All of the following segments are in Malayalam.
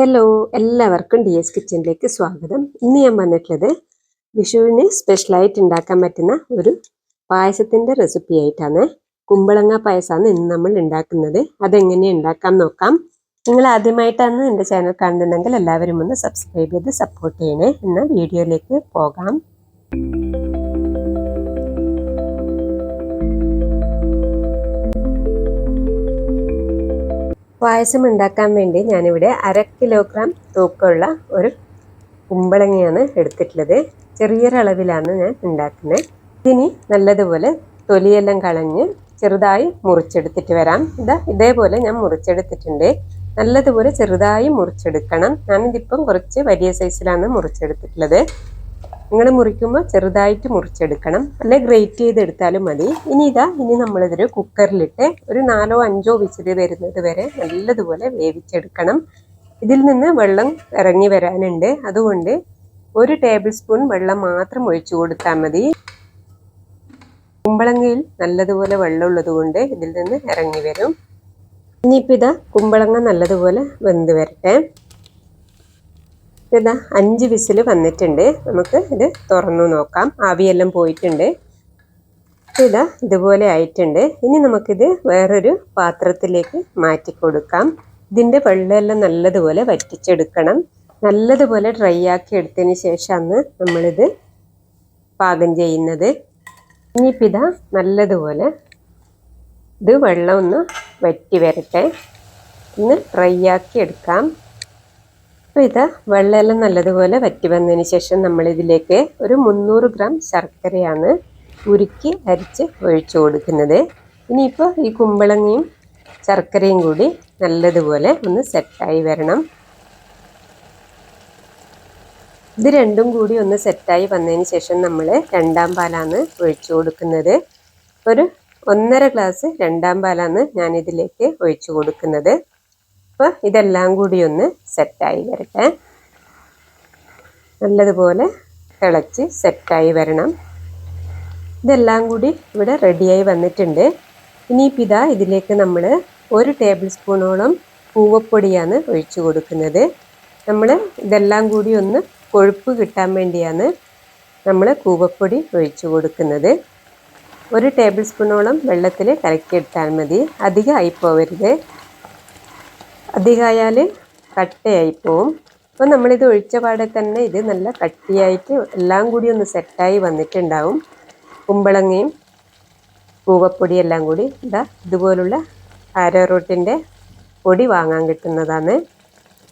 ഹലോ എല്ലാവർക്കും ഡി എസ് കിച്ചണിലേക്ക് സ്വാഗതം. ഇന്ന് ഞാൻ വന്നിട്ടുള്ളത് വിഷുവിന് സ്പെഷ്യലായിട്ട് ഉണ്ടാക്കാൻ പറ്റുന്ന ഒരു പായസത്തിന്റെ റെസിപ്പി ആയിട്ടാണ്. കുമ്പളങ്ങ പായസമാണ് ഇന്ന് നമ്മൾ ഉണ്ടാക്കുന്നത്. അതെങ്ങനെ ഉണ്ടാക്കാൻ നോക്കാം. നിങ്ങൾ ആദ്യമായിട്ടാണ് എന്റെ ചാനൽ കാണുന്നുണ്ടെങ്കിൽ എല്ലാവരും ഒന്ന് സബ്സ്ക്രൈബ് ചെയ്ത് സപ്പോർട്ട് ചെയ്യണേ. എന്ന വീഡിയോയിലേക്ക് പോകാം. പായസം ഉണ്ടാക്കാൻ വേണ്ടി ഞാനിവിടെ അര കിലോഗ്രാം തൂക്കമുള്ള ഒരു കുമ്പളങ്ങയാണ് എടുത്തിട്ടുള്ളത്. ചെറിയൊരളവിലാണ് ഞാൻ ഉണ്ടാക്കുന്നത്. ഇതിനി നല്ലതുപോലെ തൊലിയെല്ലാം കളഞ്ഞ് ചെറുതായി മുറിച്ചെടുത്തിട്ട് വരാം. ഇതാ ഇതേപോലെ ഞാൻ മുറിച്ചെടുത്തിട്ടുണ്ട്. നല്ലതുപോലെ ചെറുതായി മുറിച്ചെടുക്കണം. ഞാനിതിപ്പം കുറച്ച് വലിയ സൈസിലാണ് മുറിച്ചെടുത്തിട്ടുള്ളത്. നിങ്ങൾ മുറിക്കുമ്പോൾ ചെറുതായിട്ട് മുറിച്ചെടുക്കണം. അല്ലെ ഗ്രേറ്റ് ചെയ്തെടുത്താലും മതി. ഇനി ഇതാ ഇനി നമ്മളിതൊരു കുക്കറിലിട്ട് ഒരു നാലോ അഞ്ചോ വിസിൽ വരുന്നത് വരെ നല്ലതുപോലെ വേവിച്ചെടുക്കണം. ഇതിൽ നിന്ന് വെള്ളം ഇറങ്ങി വരാനുണ്ട്. അതുകൊണ്ട് ഒരു ടേബിൾ സ്പൂൺ വെള്ളം മാത്രം ഒഴിച്ചു കൊടുത്താൽ മതി. കുമ്പളങ്ങയിൽ നല്ലതുപോലെ വെള്ളമുള്ളത് കൊണ്ട് ഇതിൽ നിന്ന് ഇറങ്ങി വരും. ഇനിയിപ്പോൾ ഇതാ കുമ്പളങ്ങ നല്ലതുപോലെ വെന്ത് വരട്ടെ. ഇതാ അഞ്ച് വിസിൽ വന്നിട്ടുണ്ട്. നമുക്ക് ഇത് തുറന്നു നോക്കാം. ആവിയെല്ലാം പോയിട്ടുണ്ട്. ഇതാ ഇതുപോലെ ആയിട്ടുണ്ട്. ഇനി നമുക്കിത് വേറൊരു പാത്രത്തിലേക്ക് മാറ്റി കൊടുക്കാം ഇതിന്റെ വെള്ളമെല്ലാം നല്ലതുപോലെ വറ്റിച്ചെടുക്കണം. നല്ലതുപോലെ ഡ്രൈ ആക്കി എടുത്തതിന് ശേഷമാണ് നമ്മളിത് പാകം ചെയ്യുന്നത്. ഇനിയിപ്പോൾ ഇതാ നല്ലതുപോലെ ഇത് വെള്ളം ഒന്ന് വറ്റി വരട്ടെ. ഒന്ന് ഡ്രൈ ആക്കി എടുക്കാം. അപ്പോൾ ഇത് വെള്ളമെല്ലാം നല്ലതുപോലെ വറ്റി വന്നതിന് ശേഷം നമ്മളിതിലേക്ക് ഒരു മുന്നൂറ് ഗ്രാം ശർക്കരയാണ് ഉരുക്കി അരിച്ച് ഒഴിച്ചു കൊടുക്കുന്നത്. ഇനിയിപ്പോൾ ഈ കുമ്പളങ്ങയും ശർക്കരയും കൂടി നല്ലതുപോലെ ഒന്ന് സെറ്റായി വരണം. ഇത് രണ്ടും കൂടി ഒന്ന് സെറ്റായി വന്നതിന് ശേഷം നമ്മൾ രണ്ടാം പാലാണ് ഒഴിച്ചു കൊടുക്കുന്നത്. ഒരു ഒന്നര ഗ്ലാസ് രണ്ടാം പാലാണ് ഞാനിതിലേക്ക് ഒഴിച്ചു കൊടുക്കുന്നത്. അപ്പോൾ ഇതെല്ലാം കൂടി ഒന്ന് സെറ്റായി വരട്ടെ. നല്ലതുപോലെ തിളച്ച് സെറ്റായി വരണം. ഇതെല്ലാം കൂടി ഇവിടെ റെഡിയായി വന്നിട്ടുണ്ട്. ഇനിയിപ്പോൾ ഇതാ ഇതിലേക്ക് നമ്മൾ ഒരു ടേബിൾ സ്പൂണോളം പൂവപ്പൊടിയാണ് ഒഴിച്ചു കൊടുക്കുന്നത്. നമ്മൾ ഇതെല്ലാം കൂടി ഒന്ന് കൊഴുപ്പ് കിട്ടാൻ വേണ്ടിയാണ് നമ്മൾ കൂവപ്പൊടി ഒഴിച്ചു കൊടുക്കുന്നത്. ഒരു ടേബിൾ സ്പൂണോളം വെള്ളത്തിൽ കലക്കിയെടുത്താൽ മതി. അധികം പോവരുത് അധികമായാൽ കട്ടയായി പോവും. അപ്പോൾ നമ്മളിത് ഒഴിച്ച പാടെ തന്നെ ഇത് നല്ല കട്ടിയായിട്ട് എല്ലാം കൂടി ഒന്ന് സെറ്റായി വന്നിട്ടുണ്ടാവും. കുമ്പളങ്ങയും പൂവപ്പൊടി എല്ലാം കൂടി ഇതാ ഇതുപോലുള്ള ആരോറൂട്ടിന്റെ പൊടി വാങ്ങാൻ കിട്ടുന്നതാണ്.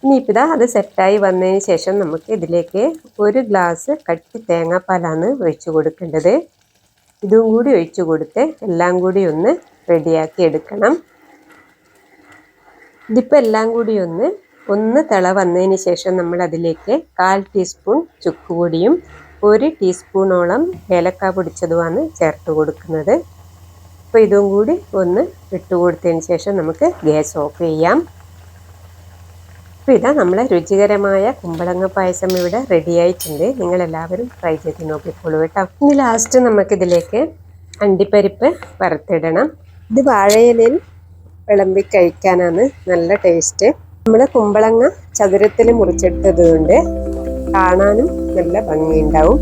ഇനിയിപ്പോൾ ഇതാ അത് സെറ്റായി വന്നതിന് ശേഷം നമുക്ക് ഇതിലേക്ക് ഒരു ഗ്ലാസ് കട്ടി തേങ്ങാപ്പാലാണ് ഒഴിച്ചു കൊടുക്കേണ്ടത്. ഇതും കൂടി ഒഴിച്ചു കൊടുത്ത് എല്ലാം കൂടി ഒന്ന് റെഡിയാക്കി എടുക്കണം. ഇതിപ്പോൾ എല്ലാം കൂടി ഒന്ന് ഒന്ന് തിള വന്നതിന് ശേഷം നമ്മൾ അതിലേക്ക് കാൽ ടീസ്പൂൺ ചുക്കുപൊടിയും ഒരു ടീസ്പൂണോളം ഏലക്ക പൊടിച്ചതുമാണ് ചേർത്ത് കൊടുക്കുന്നത്. അപ്പോൾ ഇതും കൂടി ഒന്ന് ഇട്ട് കൊടുത്തതിന് ശേഷം നമുക്ക് ഗ്യാസ് ഓഫ് ചെയ്യാം. അപ്പോൾ ഇതാ നമ്മളെ രുചികരമായ കുമ്പളങ്ങ പായസം ഇവിടെ റെഡി ആയിട്ടുണ്ട്. നിങ്ങളെല്ലാവരും ട്രൈ ചെയ്ത് നോക്കിക്കോളൂ കേട്ടോ ഇനി ലാസ്റ്റ് നമുക്കിതിലേക്ക് അണ്ടിപ്പരിപ്പ് വറുത്തിടണം. ഇത് വാഴയിലയിൽ വിളമ്പി കഴിക്കാനാണ് നല്ല ടേസ്റ്റ് നമ്മൾ കുമ്പളങ്ങ ചതുരത്തിൽ മുറിച്ചെടുത്തത് കൊണ്ട് കാണാനും നല്ല ഭംഗിയുണ്ടാവും.